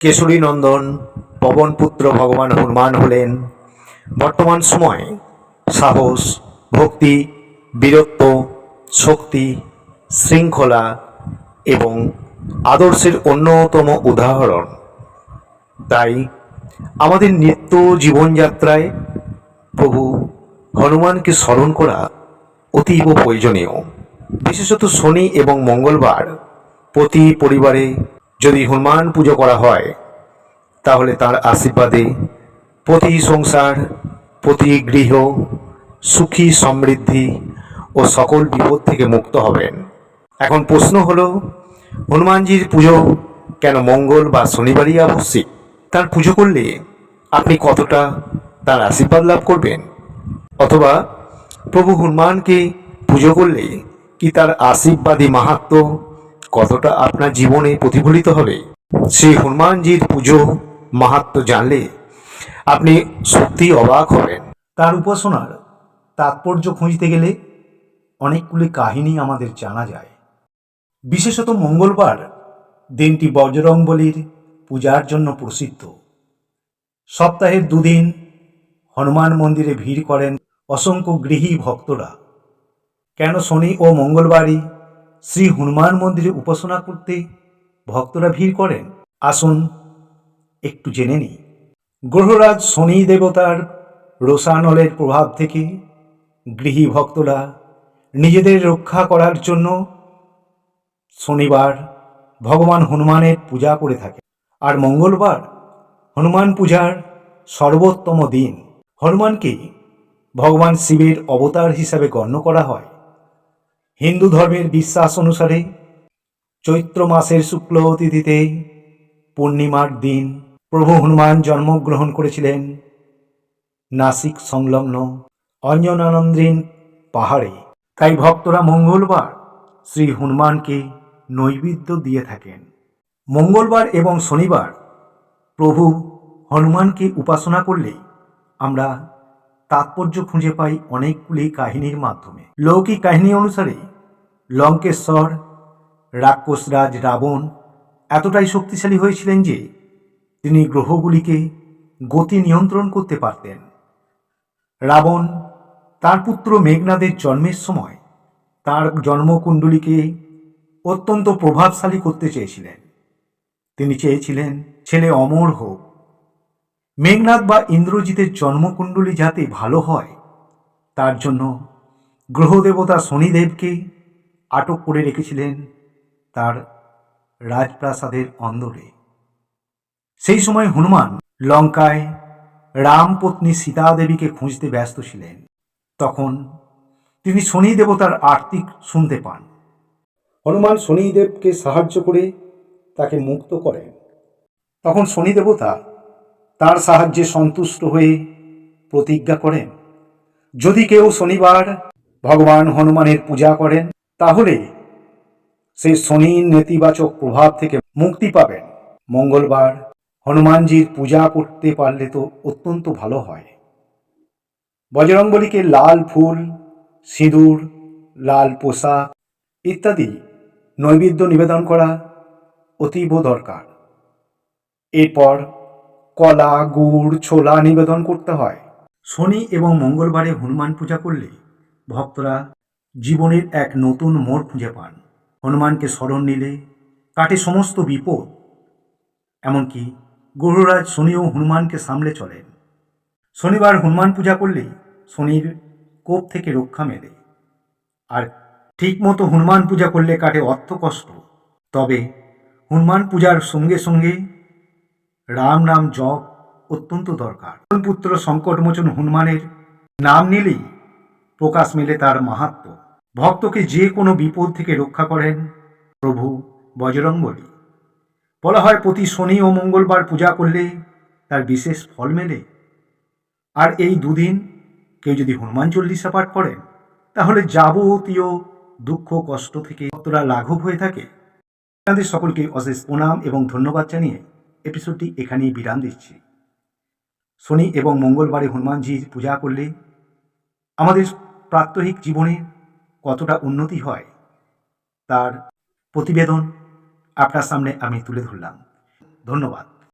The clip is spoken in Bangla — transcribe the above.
কেশরী নন্দন, পবনপুত্র ভগবান হনুমান হলেন। বর্তমান সময়ে সাহস, ভক্তি, বীরত্ব, শক্তি, শৃঙ্খলা এবং আদর্শের অন্যতম উদাহরণ। তাই আমাদের নিত্য জীবনযাত্রায় প্রভু হনুমানকে স্মরণ করা অতীব প্রয়োজনীয়। বিশেষত শনি এবং মঙ্গলবার প্রতি পরিবারে যদি হনুমান পুজো করা হয়, তাহলে তার আশীর্বাদে প্রতি সংসার, প্রতি গৃহ, সুখী, সমৃদ্ধি ও সকল বিপদ থেকে মুক্ত হবেন। এখন প্রশ্ন হলো, হনুমানজির পুজো কেন মঙ্গল বা শনিবারই আবশ্যিক? তার পুজো করলে আপনি কতটা তার আশীর্বাদ লাভ করবেন? অথবা প্রভু হনুমানকে পুজো করলে কি তার আশীর্বাদী মাহাত্ম কতটা আপনার জীবনে প্রতিফলিত হবে? শ্রী হনুমানজির পুজো মাহাত্ম জানলে আপনি সত্যি অবাক হবেন। তার উপাসনার তাৎপর্য খুঁজতে গেলে অনেকগুলি কাহিনী আমাদের জানা যায়। বিশেষত মঙ্গলবার দিনটি বজরংবলীর পূজার জন্য প্রসিদ্ধ। সপ্তাহের দুদিন হনুমান মন্দিরে ভিড় করেন অসংখ্য গৃহী ভক্তরা। কেন শনি ও মঙ্গলবারই শ্রী হনুমান মন্দিরে উপাসনা করতে ভক্তরা ভিড় করেন। আসুন, একটু জেনে নিই। গ্রহরাজ শনি দেবতার রোসানলের প্রভাব থেকে গৃহী ভক্তরা নিজেদের রক্ষা করার জন্য শনিবার ভগবান হনুমানের পূজা করে থাকে আর মঙ্গলবার হনুমান পূজার সর্বোত্তম দিন। হনুমানকে ভগবান শিবের অবতার হিসাবে গণ্য করা হয়। হিন্দু ধর্মের বিশ্বাস অনুসারে চৈত্র মাসের শুক্ল তিথিতে পূর্ণিমার দিন প্রভু হনুমান জন্মগ্রহণ করেছিলেন নাসিক সংলগ্ন অঞ্জনানন্দ্রিন পাহাড়ে। তাই ভক্তরা মঙ্গলবার শ্রী হনুমানকে নৈবেদ্য দিয়ে থাকেন। মঙ্গলবার এবং শনিবার প্রভু হনুমানকে উপাসনা করলে আমরা তাৎপর্য খুঁজে পাই অনেকগুলি কাহিনীর মাধ্যমে। লৌকিক কাহিনী অনুসারে লঙ্কেশ্বর, রাক্ষসরাজ রাবণ এতটাই শক্তিশালী হয়েছিলেন যে তিনি গ্রহগুলিকে গতি নিয়ন্ত্রণ করতে পারতেন। রাবণ, তার পুত্র মেঘনাদের জন্মের সময় তার জন্মকুণ্ডলীকে অত্যন্ত প্রভাবশালী করতে চেয়েছিলেন। তিনি চেয়েছিলেন, ছেলে অমর হোক। মেঘনাদ বা ইন্দ্রজিতের জন্মকুণ্ডলী যাতে ভালো হয়, তার জন্য গ্রহদেবতা শনিদেবকে আটক করে রেখেছিলেন তার রাজপ্রাসাদের অন্দরে। সেই সময় হনুমান লঙ্কায় রাম পত্নী সীতা দেবীকে খুঁজতে ব্যস্ত ছিলেন। তখন তিনি শনি দেবতার আর্তিক শুনতে পান। হনুমান শনিদেবকে সাহায্য করে তাকে মুক্ত করেন। তখন শনি দেবতা তার সাহায্যে সন্তুষ্ট হয়ে প্রতিজ্ঞা করেন, যদি কেউ শনিবার ভগবান হনুমানের পূজা করেন তাহলে সে শনির নেতিবাচক প্রভাব থেকে মুক্তি পাবেন। মঙ্গলবার হনুমানজির পূজা করতে পারলে তো অত্যন্ত ভালো হয়। বজরংবলীকে লাল ফুল, সিঁদুর, লাল পোশাক ইত্যাদি নৈবেদ্য নিবেদন করা অতীব দরকার। এরপর কলা, গুড়, ছোলা নিবেদন করতে হয়। শনি এবং মঙ্গলবারে হনুমান পূজা করলে ভক্তরা জীবনের এক নতুন মোড় খুঁজে পান। হনুমানকে স্মরণ নিলে কাটে সমস্ত বিপদ। এমনকি গ্রহরাজ শনিও হনুমানকে সামলে চলেন। শনিবার হনুমান পূজা করলে শনির কোপ থেকে রক্ষা মেলে। আর ঠিকমতো হনুমান পূজা করলে কাটে অর্থ কষ্ট। তবে হনুমান পূজার সঙ্গে সঙ্গে রাম নাম জপ অত্যন্ত দরকার। পুত্র সংকটমোচন হনুমানের নাম নিলেই প্রকাশ মেলে তার মাহাত্ম। ভক্তকে যে কোনো বিপদ থেকে রক্ষা করেন প্রভু বজরংবলী। বলা হয়, প্রতি শনি ও মঙ্গলবার পূজা করলে তার বিশেষ ফল মেলে। আর এই দুদিন কেউ যদি হনুমান চল্লিশা পাঠ করেন, তাহলে যাবতীয় দুঃখ, কষ্ট থেকে ভক্তরা লাঘব হয়ে থাকে, আপনাদের সকলকে অশেষ প্রণাম এবং ধন্যবাদ জানিয়ে এপিসোডটি এখানেই বিরাম দিচ্ছি। শনি এবং মঙ্গলবারে হনুমানজির পূজা করলে আমাদের প্রাত্যহিক জীবনে কতটা উন্নতি হয় তার প্রতিবেদন আপনার সামনে আমি তুলে ধরলাম। ধন্যবাদ।